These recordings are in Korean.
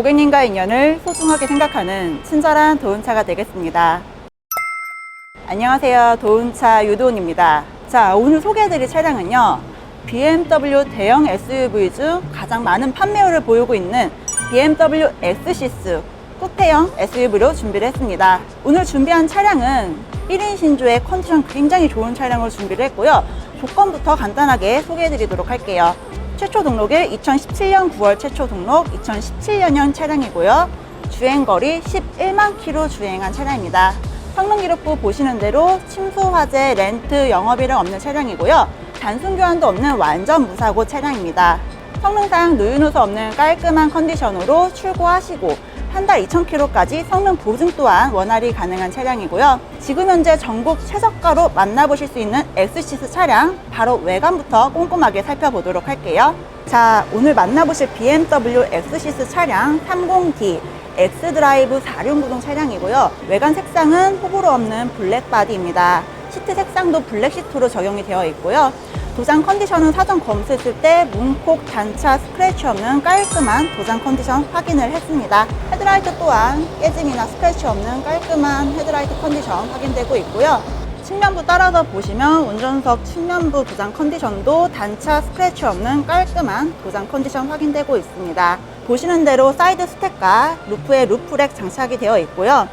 고객님과 인연을 소중하게 생각하는 친절한 도운차가 되겠습니다. 안녕하세요. 도운차 유도은입니다. 자, 오늘 소개해드릴 차량은요. BMW 대형 SUV 중 가장 많은 판매율을 보이고 있는 BMW X6 쿠페형 SUV로 준비를 했습니다. 오늘 준비한 차량은 1인 신조의 컨디션 굉장히 좋은 차량으로 준비를 했고요. 조건부터 간단하게 소개해드리도록 할게요. 최초 등록일 2017년 9월 최초 등록 2017년형 차량이고요. 주행거리 11만 킬로 주행한 차량입니다. 성능 기록부 보시는 대로 침수 화재, 렌트, 영업일은 없는 차량이고요. 단순 교환도 없는 완전 무사고 차량입니다. 성능상 누유누수 없는 깔끔한 컨디션으로 출고하시고 한 달 2,000km까지 성능 보증 또한 원활히 가능한 차량이고요. 지금 현재 전국 최저가로 만나보실 수 있는 X6 차량 바로 외관부터 꼼꼼하게 살펴보도록 할게요. 자, 오늘 만나보실 BMW X6 차량 30D X드라이브 4륜구동 차량이고요. 외관 색상은 호불호 없는 블랙 바디입니다. 시트 색상도 블랙 시트로 적용이 되어 있고요. 도장 컨디션은 사전 검수했을 때 문콕, 단차, 스크래치 없는 깔끔한 도장 컨디션 확인을 했습니다. 헤드라이트 또한 깨짐이나 스크래치 없는 깔끔한 헤드라이트 컨디션 확인되고 있고요. 측면부 따라서 보시면 운전석 측면부 도장 컨디션도 단차 스크래치 없는 깔끔한 도장 컨디션 확인되고 있습니다. 보시는 대로 사이드 스택과 루프에 루프렉 장착이 되어 있고요.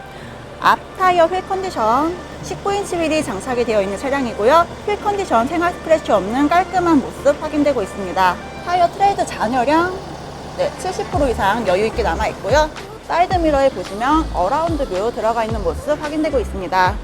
앞 타이어 휠 컨디션 19인치 휠이 장착이 되어 있는 차량이고요. 휠 컨디션 생활 스크래치 없는 깔끔한 모습 확인되고 있습니다. 타이어 트레이드 잔여량 네, 70% 이상 여유 있게 남아 있고요. 사이드 미러에 보시면 어라운드 뷰 들어가 있는 모습 확인되고 있습니다.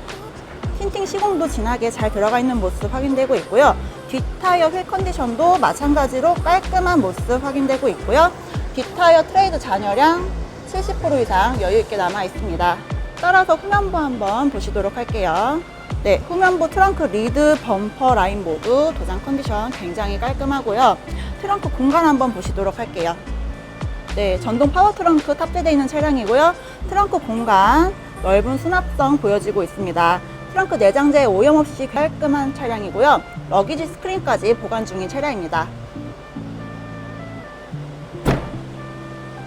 틴팅 시공도 진하게 잘 들어가 있는 모습 확인되고 있고요. 뒷타이어 휠 컨디션도 마찬가지로 깔끔한 모습 확인되고 있고요. 뒷타이어 트레이드 잔여량 70% 이상 여유 있게 남아 있습니다. 따라서 후면부 한번 보시도록 할게요. 네, 후면부 트렁크 리드 범퍼 라인 모두 도장 컨디션 굉장히 깔끔하고요. 트렁크 공간 한번 보시도록 할게요. 네, 전동 파워 트렁크 탑재되어 있는 차량이고요. 트렁크 공간 넓은 수납성 보여지고 있습니다. 트렁크 내장재 오염 없이 깔끔한 차량이고요. 러기지 스크린까지 보관 중인 차량입니다.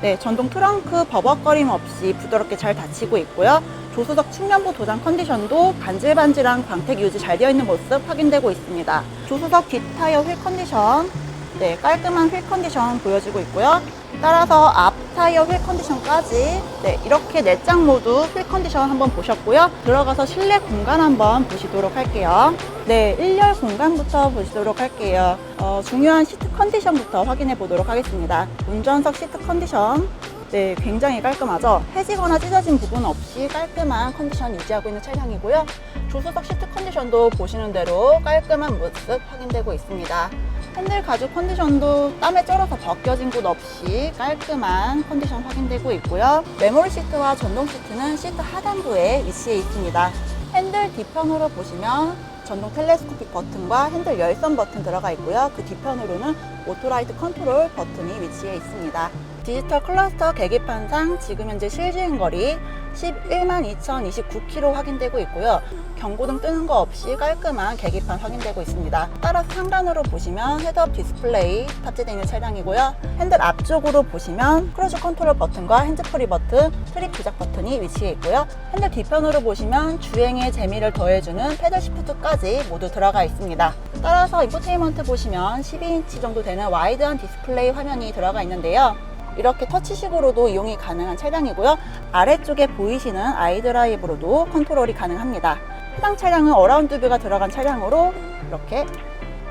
네, 전동 트렁크 버벅거림 없이 부드럽게 잘 닫히고 있고요. 조수석 측면부 도장 컨디션도 반질반질한 광택 유지 잘 되어 있는 모습 확인되고 있습니다. 조수석 뒷타이어 휠 컨디션, 네, 깔끔한 휠 컨디션 보여지고 있고요. 따라서 앞 타이어 휠 컨디션까지 네, 이렇게 네 장 모두 휠 컨디션 한번 보셨고요. 들어가서 실내 공간 한번 보시도록 할게요. 네, 1열 공간부터 보시도록 할게요. 어, 중요한 시트 컨디션부터 확인해 보도록 하겠습니다. 운전석 시트 컨디션 네, 굉장히 깔끔하죠. 해지거나 찢어진 부분 없이 깔끔한 컨디션 유지하고 있는 차량이고요. 조수석 시트 컨디션도 보시는 대로 깔끔한 모습 확인되고 있습니다. 핸들 가죽 컨디션도 땀에 쩔어서 벗겨진 곳 없이 깔끔한 컨디션 확인되고 있고요. 메모리 시트와 전동 시트는 시트 하단부에 위치해 있습니다. 핸들 뒤편으로 보시면 전동 텔레스코픽 버튼과 핸들 열선 버튼 들어가 있고요. 그 뒤편으로는 오토라이트 컨트롤 버튼이 위치해 있습니다. 디지털 클러스터 계기판상 지금 현재 실주행 거리 11만 2029km 확인되고 있고요. 경고등 뜨는 거 없이 깔끔한 계기판 확인되고 있습니다. 따라서 상단으로 보시면 헤드업 디스플레이 탑재되어 있는 차량이고요. 핸들 앞쪽으로 보시면 크루즈 컨트롤 버튼과 핸즈프리 버튼, 트립 조작 버튼이 위치해 있고요. 핸들 뒤편으로 보시면 주행에 재미를 더해주는 패들 시프트까지 모두 들어가 있습니다. 따라서 인포테인먼트 보시면 12인치 정도 되는 와이드한 디스플레이 화면이 들어가 있는데요. 이렇게 터치식으로도 이용이 가능한 차량이고요. 아래쪽에 보이시는 아이드라이브로도 컨트롤이 가능합니다. 해당 차량은 어라운드 뷰가 들어간 차량으로 이렇게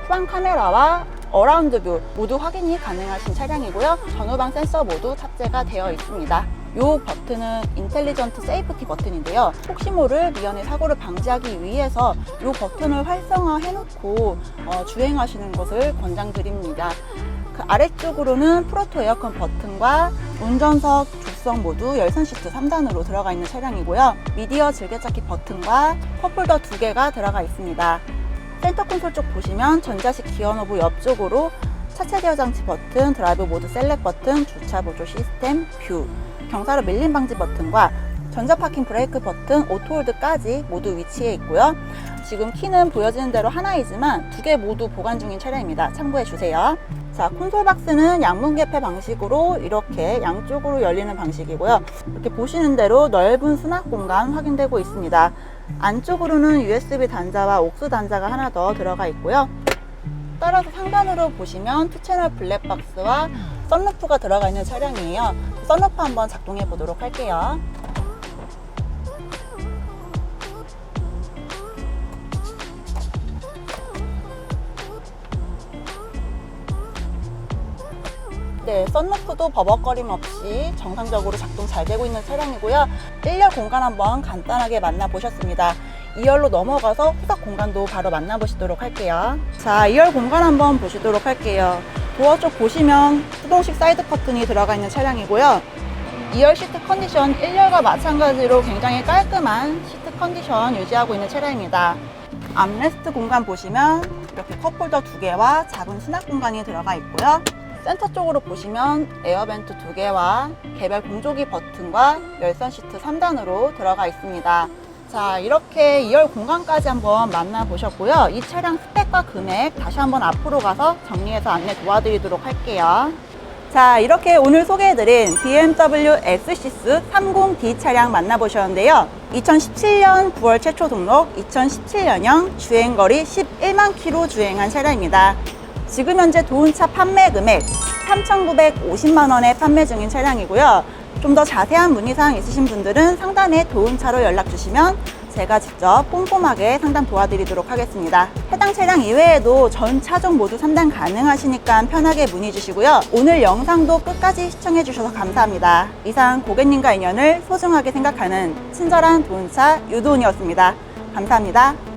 후방 카메라와 어라운드 뷰 모두 확인이 가능하신 차량이고요. 전후방 센서 모두 탑재가 되어 있습니다. 이 버튼은 인텔리전트 세이프티 버튼인데요. 혹시 모를 미연의 사고를 방지하기 위해서 이 버튼을 활성화 해 놓고 어, 주행하시는 것을 권장드립니다. 그 아래쪽으로는 프로토 에어컨 버튼과 운전석 조수석 모두 열선 시트 3단으로 들어가 있는 차량이고요. 미디어 즐겨찾기 버튼과 컵홀더 두 개가 들어가 있습니다. 센터 콘솔 쪽 보시면 전자식 기어 노브 옆쪽으로 차체 제어 장치 버튼, 드라이브 모드 셀렉 버튼, 주차 보조 시스템, 뷰, 경사로 밀림 방지 버튼과 전자 파킹 브레이크 버튼, 오토홀드까지 모두 위치해 있고요. 지금 키는 보여지는 대로 하나이지만 두 개 모두 보관 중인 차량입니다. 참고해 주세요. 자, 콘솔 박스는 양문 개폐 방식으로 이렇게 양쪽으로 열리는 방식이고요. 이렇게 보시는 대로 넓은 수납 공간 확인되고 있습니다. 안쪽으로는 USB 단자와 옥수 단자가 하나 더 들어가 있고요. 따라서 상단으로 보시면 투채널 블랙박스와 썬루프가 들어가 있는 차량이에요. 썬루프 한번 작동해 보도록 할게요. 네, 썬루프도 버벅거림 없이 정상적으로 작동 잘 되고 있는 차량이고요. 1열 공간 한번 간단하게 만나보셨습니다. 2열로 넘어가서 후각 공간도 바로 만나보시도록 할게요. 자, 2열 공간 한번 보시도록 할게요. 도어 쪽 보시면 수동식 사이드 커튼이 들어가 있는 차량이고요. 2열 시트 컨디션 1열과 마찬가지로 굉장히 깔끔한 시트 컨디션 유지하고 있는 차량입니다. 암레스트 공간 보시면 이렇게 컵홀더 두 개와 작은 수납 공간이 들어가 있고요. 센터 쪽으로 보시면 에어벤트 두 개와 개별 공조기 버튼과 열선 시트 3단으로 들어가 있습니다. 자, 이렇게 2열 공간까지 한번 만나보셨고요. 이 차량 스펙과 금액 다시 한번 앞으로 가서 정리해서 안내 도와드리도록 할게요. 자, 이렇게 오늘 소개해드린 BMW X6 30D 차량 만나보셨는데요. 2017년 9월 최초 등록, 2017년형 주행거리 11만 킬로 주행한 차량입니다. 지금 현재 도운차 판매 금액 3,950만 원에 판매 중인 차량이고요. 좀 더 자세한 문의사항 있으신 분들은 상단에 도운차로 연락 주시면 제가 직접 꼼꼼하게 상담 도와드리도록 하겠습니다. 해당 차량 이외에도 전 차종 모두 상담 가능하시니까 편하게 문의 주시고요. 오늘 영상도 끝까지 시청해 주셔서 감사합니다. 이상 고객님과 인연을 소중하게 생각하는 친절한 도운차 유도운이었습니다. 감사합니다.